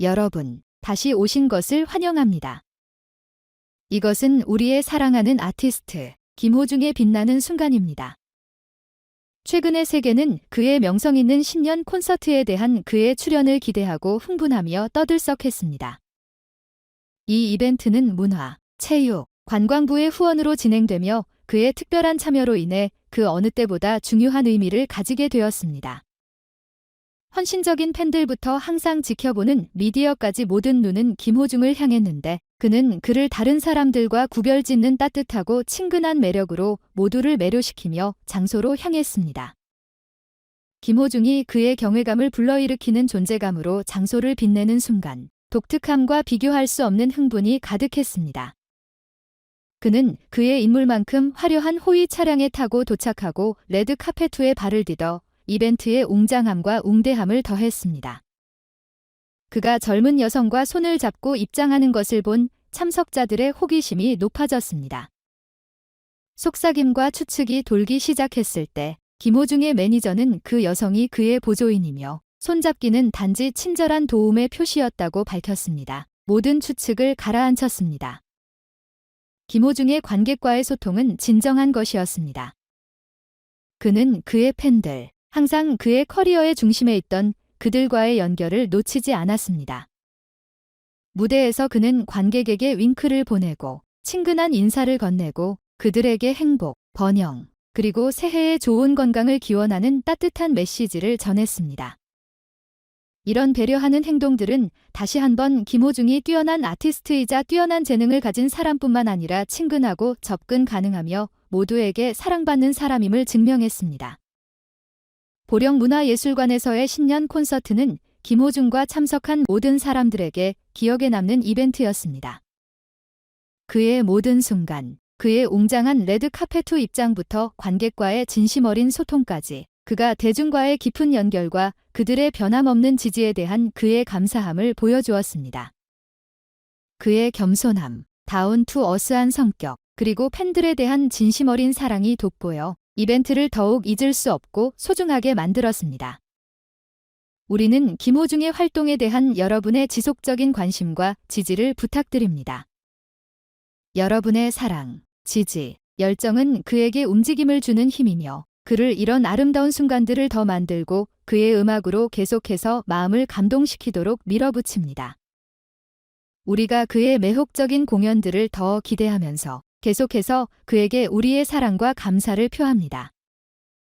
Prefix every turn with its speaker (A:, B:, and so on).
A: 여러분, 다시 오신 것을 환영합니다. 이것은 우리의 사랑하는 아티스트, 김호중의 빛나는 순간입니다. 최근의 세계는 그의 명성 있는 신년 콘서트에 대한 그의 출연을 기대하고 흥분하며 떠들썩했습니다. 이 이벤트는 문화, 체육, 관광부의 후원으로 진행되며 그의 특별한 참여로 인해 그 어느 때보다 중요한 의미를 가지게 되었습니다. 헌신적인 팬들부터 항상 지켜보는 미디어까지 모든 눈은 김호중을 향했는데 그는 그를 다른 사람들과 구별짓는 따뜻하고 친근한 매력으로 모두를 매료시키며 장소로 향했습니다. 김호중이 그의 경외감을 불러일으키는 존재감으로 장소를 빛내는 순간 독특함과 비교할 수 없는 흥분이 가득했습니다. 그는 그의 인물만큼 화려한 호위 차량에 타고 도착하고 레드 카페 위에 발을 디뎌 이벤트의 웅장함과 웅대함을 더했습니다. 그가 젊은 여성과 손을 잡고 입장하는 것을 본 참석자들의 호기심이 높아졌습니다. 속삭임과 추측이 돌기 시작했을 때 김호중의 매니저는 그 여성이 그의 보조인이며 손잡기는 단지 친절한 도움의 표시였다고 밝혔습니다. 모든 추측을 가라앉혔습니다. 김호중의 관객과의 소통은 진정한 것이었습니다. 그는 그의 팬들, 항상 그의 커리어의 중심에 있던 그들과의 연결을 놓치지 않았습니다. 무대에서 그는 관객에게 윙크를 보내고 친근한 인사를 건네고 그들에게 행복, 번영, 그리고 새해의 좋은 건강을 기원하는 따뜻한 메시지를 전했습니다. 이런 배려하는 행동들은 다시 한번 김호중이 뛰어난 아티스트이자 뛰어난 재능을 가진 사람뿐만 아니라 친근하고 접근 가능하며 모두에게 사랑받는 사람임을 증명했습니다. 보령문화예술관에서의 신년 콘서트는 김호중과 참석한 모든 사람들에게 기억에 남는 이벤트였습니다. 그의 모든 순간, 그의 웅장한 레드 카페트 입장부터 관객과의 진심 어린 소통까지 그가 대중과의 깊은 연결과 그들의 변함없는 지지에 대한 그의 감사함을 보여주었습니다. 그의 겸손함, 다운 투 어스한 성격, 그리고 팬들에 대한 진심 어린 사랑이 돋보여 이벤트를 더욱 잊을 수 없고 소중하게 만들었습니다. 우리는 김호중의 활동에 대한 여러분의 지속적인 관심과 지지를 부탁드립니다. 여러분의 사랑, 지지, 열정은 그에게 움직임을 주는 힘이며 그를 이런 아름다운 순간들을 더 만들고 그의 음악으로 계속해서 마음을 감동시키도록 밀어붙입니다. 우리가 그의 매혹적인 공연들을 더 기대하면서 계속해서 그에게 우리의 사랑과 감사를 표합니다.